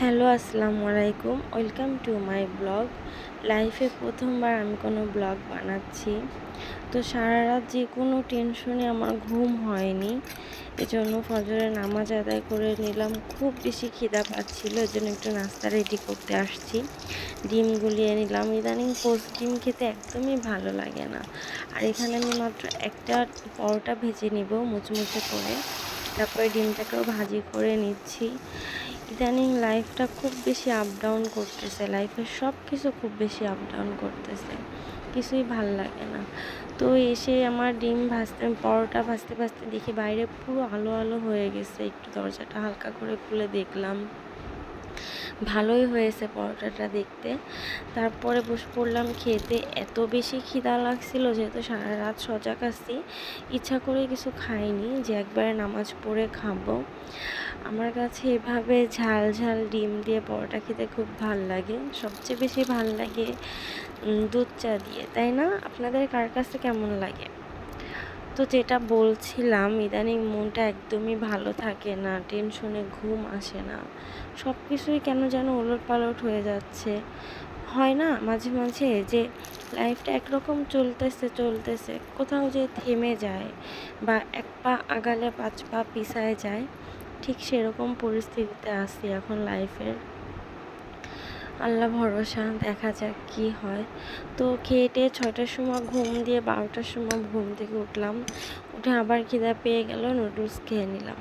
Hello, আসসালামু আলাইকুম। Welcome to my blog. লাইফে প্রথমবার আমি কোনো ব্লগ বানাচ্ছি। তো সারা রাত যে কোনো টেনশনে আমার ঘুম হয়নি। এজন্য ফজরের নামাজ আদায় করে নিলাম। খুব বেশি খিদা পাচ্ছিল, এজন্য একটু নাস্তা রেডি করতে আসছি। ডিম গুলিয়ে নিলাম। ইদানিং পোস্ট ডিম খেতে একদমই ভালো লাগে না। আর এখানে আমি মাত্র একটা পরোটা ভেজে নিব মুচমুচে করে। তারপরে ডিমটাকেও ভাজি করে নিচ্ছি। ইদানিং লাইফটা খুব বেশি আপ ডাউন করতেছে। লাইফের সব কিছু খুব বেশি আপ ডাউন করতেছে। কিছুই ভালো লাগে না। তো এসে আমার ডিম ভাজতে, পরোটা ভাজতে ভাজতে দেখি বাইরে পুরো আলো আলো হয়ে গেছে। একটু দরজাটা হালকা করে খুলে দেখলাম। ভালোই হয়েছে পরোটাটা দেখতে। তারপরে বসে পড়লাম খেতে। এত বেশি খিদা লাগছিল যেহেতু সারা রাত সজাগ আছি। ইচ্ছা করে কিছু খাইনি, যে একবারে নামাজ পড়ে খাব। আমার কাছে এভাবে ঝাল ঝাল ডিম দিয়ে পরোটা খেতে খুব ভালো লাগে। সবচেয়ে বেশি ভালো লাগে দুধ চা দিয়ে। তাই না? আপনাদের কার কাছে কেমন লাগে? তো যেটা বলছিলাম, ইদানিং মনটা একদমই ভালো থাকে না, টেনশনে ঘুম আসে না। সব কিছুই কেন যেন ওলট পালট হয়ে যাচ্ছে। হয় না, মাঝে মাঝে যে লাইফটা একরকম চলতেছে চলতেছে, কোথাও যে থেমে যায় বা এক পা আগালে পাঁচ পা পিছায় যায়, ঠিক সেরকম পরিস্থিতিতে আছি এখন লাইফের আল্লাহ ভরসা, দেখা যাক কি হয়। তো খেয়ে টেয়ে ছটার সময় ঘুম দিয়ে বারোটার সময় ঘুম থেকে উঠলাম। উঠে আবার খিদা পেয়ে গেল নুডলস খেয়ে নিলাম।